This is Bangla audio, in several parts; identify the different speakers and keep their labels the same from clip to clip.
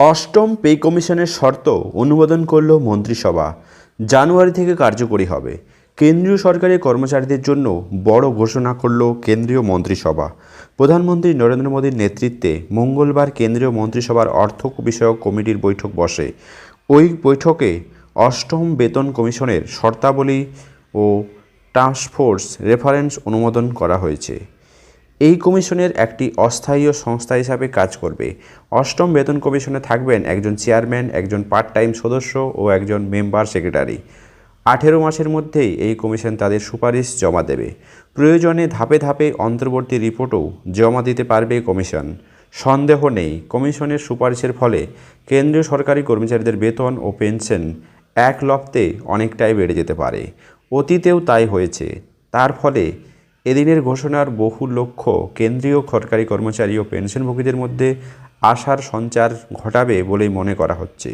Speaker 1: অষ্টম পে কমিশনের শর্ত অনুমোদন করল মন্ত্রিসভা। জানুয়ারি থেকে কার্যকরী হবে। কেন্দ্রীয় সরকারের কর্মচারীদের জন্য বড় ঘোষণা করল কেন্দ্রীয় মন্ত্রিসভা। প্রধানমন্ত্রী নরেন্দ্র মোদীর নেতৃত্বে মঙ্গলবার কেন্দ্রীয় মন্ত্রিসভার অর্থ বিষয়ক কমিটির বৈঠক বসে। ওই বৈঠকে অষ্টম বেতন কমিশনের শর্তাবলী ও টাস্কফোর্স রেফারেন্স অনুমোদন করা হয়েছে। এই কমিশনের একটি অস্থায়ী সংস্থা হিসাবে কাজ করবে। অষ্টম বেতন কমিশনে থাকবেন একজন চেয়ারম্যান, একজন পার্ট টাইম সদস্য ও একজন মেম্বার সেক্রেটারি। আঠেরো মাসের মধ্যেই এই কমিশন তাদের সুপারিশ জমা দেবে। প্রয়োজনে ধাপে ধাপে অন্তর্বর্তী রিপোর্টও জমা দিতে পারবে কমিশন। সন্দেহ নেই, কমিশনের সুপারিশের ফলে কেন্দ্রীয় সরকারি কর্মচারীদের বেতন ও পেনশন এক লপ্তে অনেকটাই বেড়ে যেতে পারে। অতীতেও তাই হয়েছে। তার ফলে এদিনের ঘোষণার বহু লক্ষ্য কেন্দ্রীয় সরকারি কর্মচারী ও পেনশনভোগীদের মধ্যে আশার সঞ্চার ঘটাবে বলেই মনে করা হচ্ছে।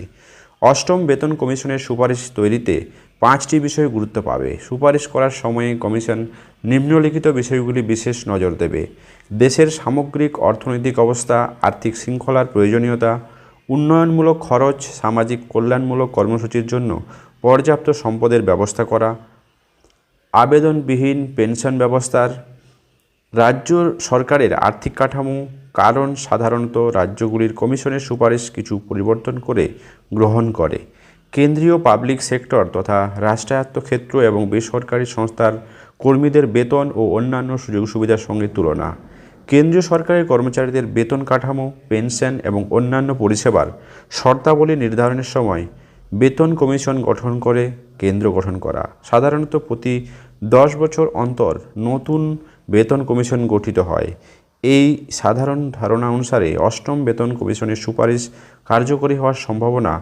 Speaker 1: অষ্টম বেতন কমিশনের সুপারিশ তৈরিতে পাঁচটি বিষয় গুরুত্ব পাবে। সুপারিশ করার সময়ে কমিশন নিম্নলিখিত বিষয়গুলি বিশেষ নজর দেবে। দেশের সামগ্রিক অর্থনৈতিক অবস্থা, আর্থিক শৃঙ্খলার প্রয়োজনীয়তা, উন্নয়নমূলক খরচ, সামাজিক কল্যাণমূলক কর্মসূচির জন্য পর্যাপ্ত সম্পদের ব্যবস্থা করা আবেদনবিহীন পেনশন ব্যবস্থার রাজ্য সরকারের আর্থিক কাঠামো, কারণ সাধারণত রাজ্যগুলির কমিশনের সুপারিশ কিছু পরিবর্তন করে গ্রহণ করে। কেন্দ্রীয় পাবলিক সেক্টর তথা রাষ্ট্রায়ত্ত ক্ষেত্র এবং বেসরকারি সংস্থার কর্মীদের বেতন ও অন্যান্য সুযোগ সুবিধার সঙ্গে তুলনা। কেন্দ্রীয় সরকারের কর্মচারীদের বেতন কাঠামো, পেনশন এবং অন্যান্য পরিষেবার শর্তাবলী নির্ধারণের সময় বেতন কমিশন গঠন করে, কেন্দ্র গঠন করা। সাধারণত প্রতি দশ বছর অন্তর নতুন বেতন কমিশন গঠিত হয়। এই সাধারণ ধারণা অনুসারে অষ্টম বেতন কমিশনের সুপারিশ কার্যকরী হওয়ার সম্ভাবনা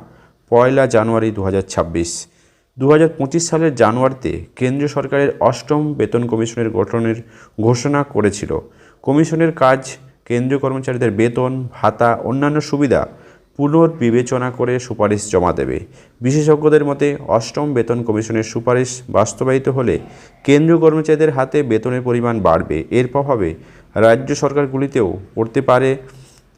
Speaker 1: পয়লা জানুয়ারি দু হাজার ছাব্বিশ দু সালের জানুয়ারিতে কেন্দ্রীয় সরকারের অষ্টম বেতন কমিশনের গঠনের ঘোষণা করেছিল। কমিশনের কাজ কেন্দ্রীয় কর্মচারীদের বেতন, ভাতা, অন্যান্য সুবিধা পুনর্বিবেচনা করে সুপারিশ জমা দেবে। বিশেষজ্ঞদের মতে, অষ্টম বেতন কমিশনের সুপারিশ বাস্তবায়িত হলে কেন্দ্রীয় কর্মচারীদের হাতে বেতনের পরিমাণ বাড়বে। এর প্রভাবে রাজ্য সরকারগুলিতেও পড়তে পারে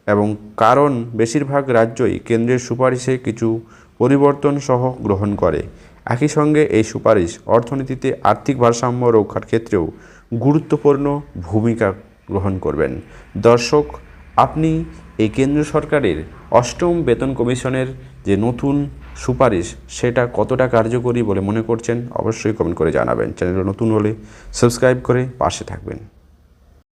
Speaker 1: এবং কারণ বেশিরভাগ রাজ্যই কেন্দ্রের সুপারিশে কিছু পরিবর্তন সহ গ্রহণ করে। একই সঙ্গে এই সুপারিশ অর্থনীতিতে আর্থিক ভারসাম্য রক্ষার ক্ষেত্রেও গুরুত্বপূর্ণ ভূমিকা গ্রহণ করবেন। দর্শক আপনি এই কেন্দ্র সরকারের অষ্টম বেতন কমিশনের যে নতুন সুপারিশ, সেটা কতটা কার্যকরী বলে মনে করছেন, অবশ্যই কমেন্ট করে জানাবেন। চ্যানেলটা নতুন হলে সাবস্ক্রাইব করে পাশে থাকবেন।